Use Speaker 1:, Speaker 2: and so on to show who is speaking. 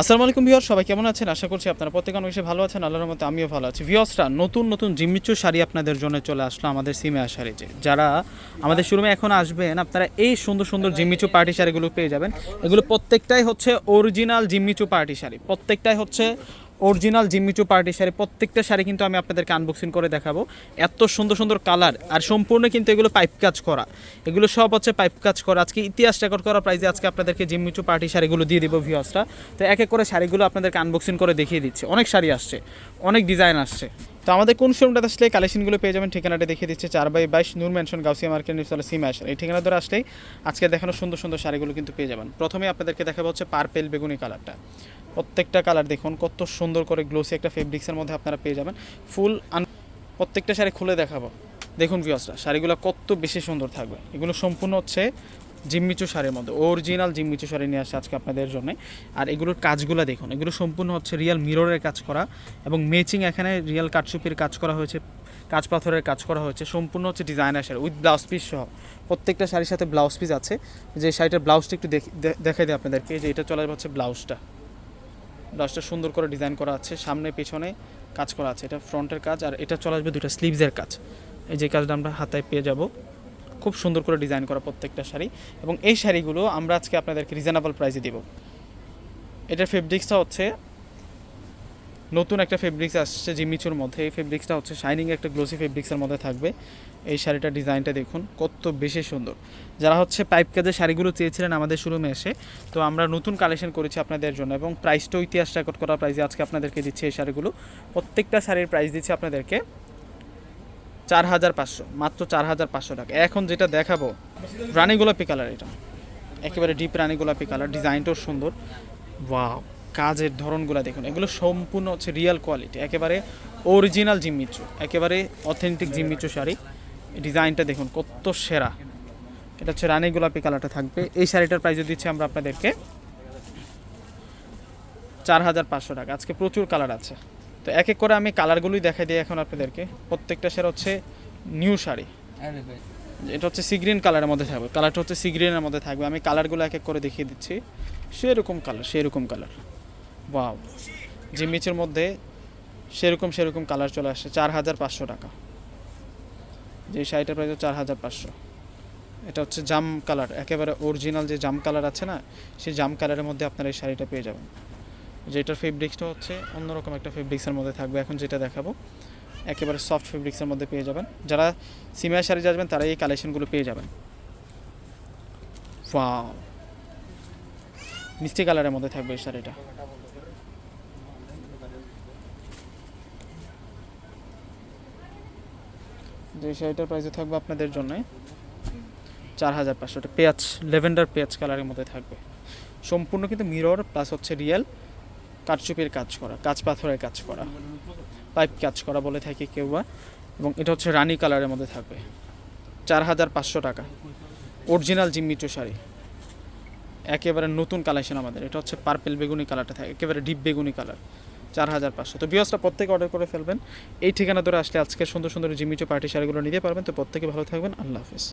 Speaker 1: আসসালামু আলাইকুম ভিওর সবাই কেমন আছেন? আশা করছি আপনারা প্রত্যেক অনেক ভালো আছেন, আল্লাহর মতো আমিও ভালো আছি। ভিওসরা নতুন নতুন জিম্মিচু শাড়ি আপনাদের জন্য চলে আসলো আমাদের সিমেয়া শাড়িতে যারা আমাদের শোরুমে এখন আসবেন, আপনারা এই সুন্দর সুন্দর জিম্মিচু পার্টি শাড়িগুলো পেয়ে যাবেন। এগুলো প্রত্যেকটাই হচ্ছে অরিজিনাল জিম্মিচু পার্টি শাড়ি। প্রত্যেকটাই হচ্ছে অরিজিনাল জিম্মিচু পার্টি শাড়ি, প্রত্যেকটা শাড়ি কিন্তু আমি আপনাদেরকে আনবক্সিং করে দেখাবো। এত সুন্দর সুন্দর কালার আর সম্পূর্ণ কিন্তু এগুলো পাইপ কাজ করা। এগুলো সব হচ্ছে পাইপ কাজ করা। আজকে ইতিহাস রেকর্ড করা প্রাইজে আজকে আপনাদেরকে জিম্মিচু পার্টি শাড়িগুলো দিয়ে দিব ভিউসটা তো এক এক করে শাড়িগুলো আপনাদেরকে আনবক্সিং করে দেখিয়ে দিচ্ছি। অনেক শাড়ি আসছে, অনেক ডিজাইন আসছে। তো আমাদের কোন শোরুমটাতে আসলে কালেকশনগুলো পেয়ে যাবেন ঠিকানাটা দেখিয়ে দিচ্ছে। চার বাই বাইশ নূর মেনশন গাউসিয়া মার্কেট নিউজতলা সিমা আসেন এই ঠিকানা ধরে আসলেই আজকে দেখানো সুন্দর সুন্দর শাড়িগুলো কিন্তু পেয়ে যাবেন। প্রথমে আপনাদেরকে দেখাবো হচ্ছে পার্পেল বেগুনি কালারটা প্রত্যেকটা কালার দেখুন, কত সুন্দর করে গ্লোসি একটা ফেব্রিক্সের মধ্যে আপনারা পেয়ে যাবেন। ফুল আন প্রত্যেকটা শাড়ি খুলে দেখাবো। দেখুন ভিউসরা শাড়িগুলো কত বেশি সুন্দর থাকবে। এগুলো সম্পূর্ণ হচ্ছে জিম্মিচু শাড়ির মধ্যে অরিজিনাল জিম্মিচু শাড়ি নিয়ে আসছে আজকে আপনাদের জন্য। আর এগুলোর কাজগুলো দেখুন, এগুলো সম্পূর্ণ হচ্ছে রিয়েল মিররের কাজ করা এবং মেচিং এখানে রিয়েল কাটচুপির কাজ করা হয়েছে কাজ পাথরের কাজ করা হয়েছে, সম্পূর্ণ হচ্ছে designer sari with blouse piece সহ। প্রত্যেকটা শাড়ির সাথে ব্লাউজ পিস আছে। যে শাড়িটার ব্লাউজটা একটু দেখি- দেখাই দিই আপনাদেরকে, যে এটা চলে হচ্ছে ব্লাউজটা ব্লাউজটা সুন্দর করে ডিজাইন করা আছে, সামনে, পেছনে কাজ করা আছে। এটা ফ্রন্টের কাজ আর এটা চলে আসবে দুটো স্লিভসের কাজ। এই যে কাজটা আমরা হাতায় পেয়ে যাব। খুব সুন্দর করে ডিজাইন করা প্রত্যেকটা শাড়ি এবং এই শাড়িগুলো আমরা আজকে আপনাদেরকে রিজনেবল প্রাইসে দেব। এটার ফেব্রিক্সটা হচ্ছে নতুন একটা ফেব্রিক্স আসছে জিমিচুর মধ্যে। এই ফেব্রিক্সটা হচ্ছে শাইনিং একটা গ্লোসি ফেব্রিক্সের মধ্যে থাকবে। এই শাড়িটার ডিজাইনটা দেখুন, কত বেশি সুন্দর। যারা হচ্ছে পাইপ কাজের শাড়িগুলো চেয়েছিলেন আমাদের শোরুমে এসে, তো আমরা নতুন কালেকশন করেছি আপনাদের জন্য এবং প্রাইসটাও ইতিহাস রেকর্ড করা প্রাইসে আজকে আপনাদেরকে দিচ্ছি এই শাড়িগুলো। প্রত্যেকটা শাড়ির প্রাইস দিচ্ছি আপনাদেরকে চার হাজার পাঁচশো, মাত্র চার হাজার পাঁচশো টাকা। এখন যেটা দেখাবো, রানী গোলাপি কালার এটা। একেবারে ডিপ রানী গোলাপি কালার ডিজাইনটাও সুন্দর। ওয়াও কাজের ধরনগুলো দেখুন। এগুলো সম্পূর্ণ হচ্ছে রিয়েল কোয়ালিটি একেবারে অরিজিনাল জিম্মিচু একেবারে অথেন্টিক জিম্মিচু শাড়ি। ডিজাইনটা দেখুন কত সেরা। এটা হচ্ছে রানী গোলাপি কালারটা থাকবে। এই শাড়িটার প্রাইস দিচ্ছি আমরা আপনাদেরকে চার হাজার পাঁচশো টাকা। আজকে প্রচুর কালার আছে। তো এক এক করে আমি কালারগুলোই দেখাই দিই এখন আপনাদেরকে। প্রত্যেকটা শাড়ি হচ্ছে নিউ শাড়ি। এটা হচ্ছে সি গ্রিন কালারের মধ্যে থাকবে। কালারটা হচ্ছে সি গ্রিনের মধ্যে থাকবে। আমি কালারগুলো এক এক করে দেখিয়ে দিচ্ছি। সেরকম কালার সেরকম কালার ওয়াও জিমিচের মধ্যে সেরকম সেরকম কালার চলে আসছে চার হাজার পাঁচশো টাকা। যে শাড়িটার প্রাইস চার হাজার পাঁচশো। এটা হচ্ছে জাম কালার, একেবারে অরিজিনাল যে জাম কালার আছে না, সেই জাম কালারের মধ্যে আপনারা এই শাড়িটা পেয়ে যাবেন। যেটার ফেব্রিক্সটা হচ্ছে অন্যরকম একটা ফেব্রিক্সের মধ্যে থাকবে, এখন যেটা দেখাবো, একেবারে সফট ফেব্রিক্সের মধ্যে পেয়ে যাবেন। যারা সিমিয়া শাড়ি যাবেন, তারা এই কালেকশনগুলো পেয়ে যাবেন। মিষ্টি কালারের মধ্যে থাকবে এই শাড়িটা। যে শাড়িটার প্রাইসে থাকবে আপনাদের জন্য চার হাজার পাঁচশো পেঁয়াজ, লেভেন্ডার পেঁয়াজ কালারের মধ্যে থাকবে। সম্পূর্ণ কিন্তু মিরর প্লাস হচ্ছে রিয়েল কাঠচুপির কাজ করা, কাঁচ পাথরের কাজ করা পাইপ কাজ করা বলে থাকি কেউ বা। এবং এটা হচ্ছে রানি কালারের মধ্যে থাকবে। চার হাজার পাঁচশো টাকা। অরিজিনাল জিম্মিচু শাড়ি একেবারে নতুন কালেকশন আমাদের। এটা হচ্ছে পার্পেল বেগুনি কালারটা থাকে, একেবারে ডিপ বেগুনি কালার চার হাজার পাঁচশো। তো বিয়সটা প্রত্যেকে অর্ডার করে ফেলবেন। এই ঠিকানা ধরে আসলে আজকে সুন্দর সুন্দর জিমিচো পার্টি শাড়িগুলো নিতে পারবেন। তো প্রত্যেকে ভালো থাকবেন। আল্লাহ হাফিজ।